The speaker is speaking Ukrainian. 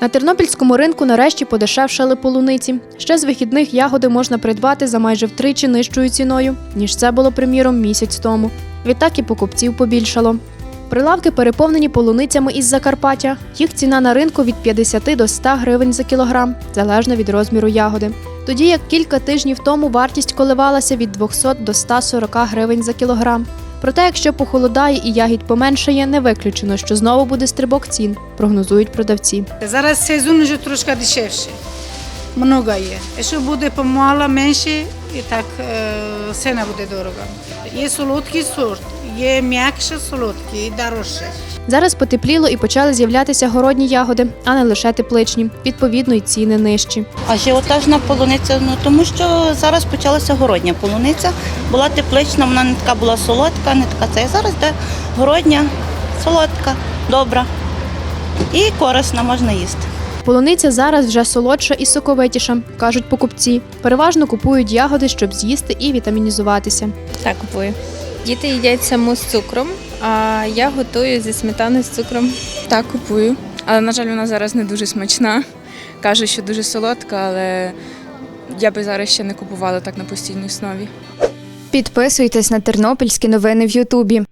На тернопільському ринку нарешті подешевшали полуниці. Ще з вихідних ягоди можна придбати за майже втричі нижчою ціною, ніж це було, приміром, місяць тому. Відтак і покупців побільшало. Прилавки переповнені полуницями із Закарпаття. Їх ціна на ринку від 50 до 100 гривень за кілограм, залежно від розміру ягоди. Тоді як кілька тижнів тому вартість коливалася від 200 до 140 гривень за кілограм. Проте, якщо похолодає і ягід поменшає, не виключено, що знову буде стрибок цін, прогнозують продавці. Зараз сезон вже трошки дешевше. Много є. Якщо буде помало менше, і так ціна буде дорога. Є солодкий сорт, є м'якше солодкий і дорожче. Зараз потепліло і почали з'являтися городні ягоди, а не лише тепличні. Відповідно, й ціни нижчі. Ажіотажна полуниця, ну тому що зараз почалася городня полуниця. Була теплична, вона не така була солодка, не така це. Зараз де городня, солодка, добра і корисна, можна їсти. Полуниця зараз вже солодша і соковитіша, кажуть покупці. Переважно купують ягоди, щоб з'їсти і вітамінізуватися. Так, купую. Діти їдять саму з цукром, а я готую зі сметани з цукром. Так, купую. Але, на жаль, вона зараз не дуже смачна. Кажуть, що дуже солодка, але я би зараз ще не купувала так на постійній основі. Підписуйтесь на тернопільські новини в Ютубі.